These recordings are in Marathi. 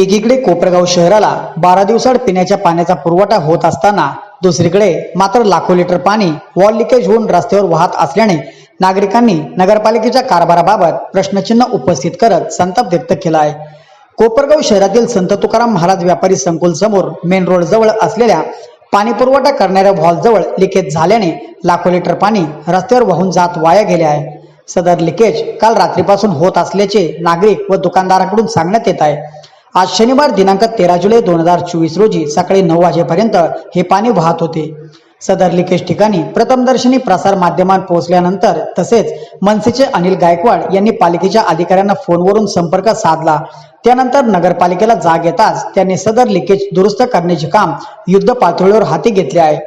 एकीकडे कोपरगाव शहराला बारा दिवसाड पिण्याच्या पाण्याचा पुरवठा होत असताना दुसरीकडे मात्र लाखो लिटर पाणी वॉल लिकेज होऊन रस्त्यावर वाहत असल्याने नागरिकांनी नगरपालिकेच्या कारभाराबाबत प्रश्नचिन्ह उपस्थित करत संताप व्यक्त केला आहे. कोपरगाव शहरातील संत तुकाराम महाराज व्यापारी संकुल समोर मेन रोड जवळ असलेल्या पाणी पुरवठा करणाऱ्या व्हॉल जवळ लिकेज झाल्याने लाखो लिटर पाणी रस्त्यावर वाहून जात वाया गेले आहे. सदर लिकेज काल रात्रीपासून होत असल्याचे नागरिक व दुकानदाराकडून सांगण्यात येत आहे. आज शनिवार दिनांक तेरा जुलै दोन हजार चोवीस रोजी सकाळी नऊ वाजेपर्यंत हे पाणी वाहत होते. सदर लिकेज ठिकाणी प्रथमदर्शनी प्रसार माध्यमात पोहोचल्यानंतर तसेच मनसेचे अनिल गायकवाड यांनी पालिकेच्या अधिकाऱ्यांना फोनवरून संपर्क साधला. त्यानंतर नगरपालिकेला जाग येताच त्यांनी सदर लिकेज दुरुस्त करण्याचे काम युद्ध पातळीवर हाती घेतले आहे.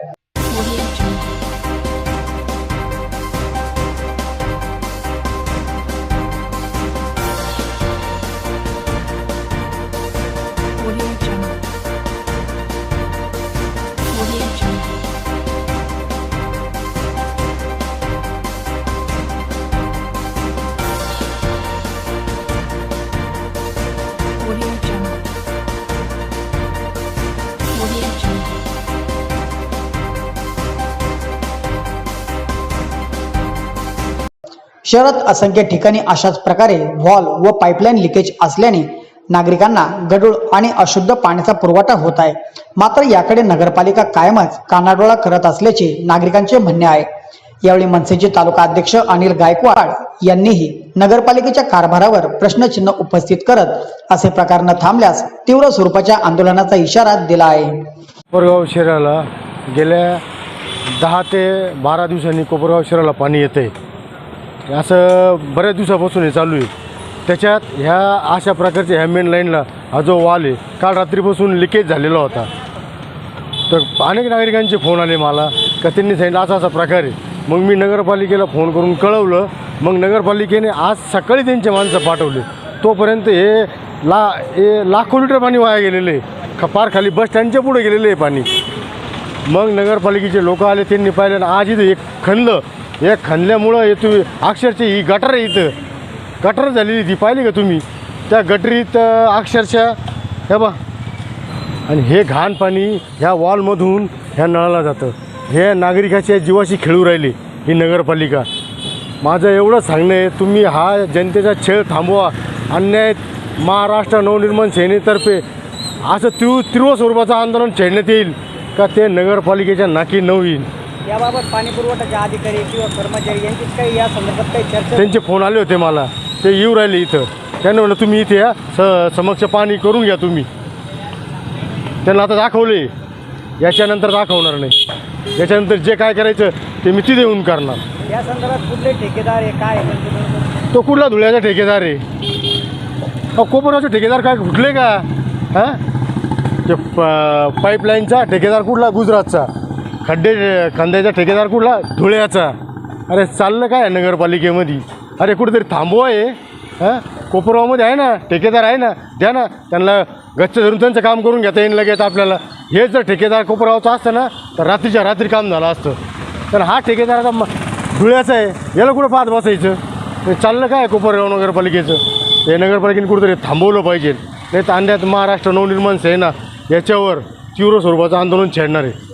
शहरात असंख्य ठिकाणी अशाच प्रकारे व्हॉल व पाईपलाईन लिकेज असल्याने नागरिकांना गडूळ आणि अशुद्ध पाण्याचा पुरवठा होत आहे. मात्र याकडे नगरपालिका कायमच कानाडोळा करत असल्याचे नागरिकांचे म्हणणे आहे. यावेळी मनसेचे तालुका अध्यक्ष अनिल गायकवाड यांनीही नगरपालिकेच्या कारभारावर प्रश्नचिन्ह उपस्थित करत असे प्रकार न थांबल्यास तीव्र स्वरूपाच्या आंदोलनाचा इशारा दिला आहे. कोपरगाव शहराला गेल्या दहा ते बारा दिवसांनी कोपरगाव शहराला पाणी येते असं बऱ्याच दिवसापासून हे चालू आहे. त्याच्यात ह्या अशा प्रकारच्या ह्या मेन लाईनला हा जो वाल आहे काल रात्रीपासून लिकेज झालेला होता. तर अनेक नागरिकांचे फोन आले मला का त्यांनी सांगितलं असा असा प्रकार आहे. मग मी नगरपालिकेला फोन करून कळवलं. मग नगरपालिकेने आज सकाळी त्यांचे माणसं पाठवले. तोपर्यंत हे ला हे लाखो लिटर पाणी वाया गेलेलं आहे. ख पार खाली बस स्टँडच्या पुढे गेलेलं आहे पाणी. मग नगरपालिकेचे लोक आले त्यांनी पाहिलं आणि आज इथं एक खणलं या खणल्यामुळं हे तुम्ही अक्षरशः ही गटर इथं. गटर झालेली ती पाहिली का तुम्ही? त्या गटरीत अक्षरशः हे बा आणि हे घाण पाणी ह्या वॉलमधून ह्या नळाला जातं. हे नागरिकाच्या जीवाशी खेळू राहिले ही नगरपालिका. माझं एवढं सांगणं आहे तुम्ही हा जनतेचा छळ थांबवा. अन्याय महाराष्ट्र नवनिर्माण सेनेतर्फे असं तीव्र तीव्र स्वरूपाचं आंदोलन छेडण्यात येईल का ते नगरपालिकेच्या नाकी नऊ येईल याबाबत पाणी पुरवठ्याचे अधिकारी किंवा कर्मचारी यांची काही या संदर्भात काही चर्चा त्यांचे फोन आले होते मला. ते येऊ राहिले इथं. त्यांना म्हणलं तुम्ही इथे या. स समक्ष पाणी करून घ्या तुम्ही. त्यांना आता दाखवले. याच्यानंतर दाखवणार नाही. याच्यानंतर जे काय करायचं ते मी तिथे येऊन करणार. या संदर्भात कुठले ठेकेदार आहे काय आहे त्यांचं? तो कुठला धुळ्याचा ठेकेदार आहे? अहो कोपरगावचे ठेकेदार काय कुठले का? हां? ते प पाईपलाईनचा ठेकेदार कुठला? गुजरातचा. खड्डे खांद्याचा ठेकेदार कुठला? धुळ्याचा. अरे चाललं काय नगरपालिकेमध्ये? अरे कुठेतरी थांबवा आहे हां? कोपरगावमध्ये आहे ना ठेकेदार आहे ना द्या ना त्यांना गच्च धरून त्यांचं काम करून घेता येईल लगेच आपल्याला. हे जर ठेकेदार कोपरावाचं असतं ना तर रात्रीच्या रात्री काम झालं असतं. तर हा ठेकेदार आता म- धुळ्याचा आहे. याला कुठं पाहत बसायचं? ते चाललं काय कोपरगाव नगरपालिकेचं? हे नगरपालिकेने कुठेतरी थांबवलं पाहिजे. नाही तर अन्यात महाराष्ट्र नवनिर्माण सेना याच्यावर तीव्र स्वरूपाचं आंदोलन छेडणार आहे.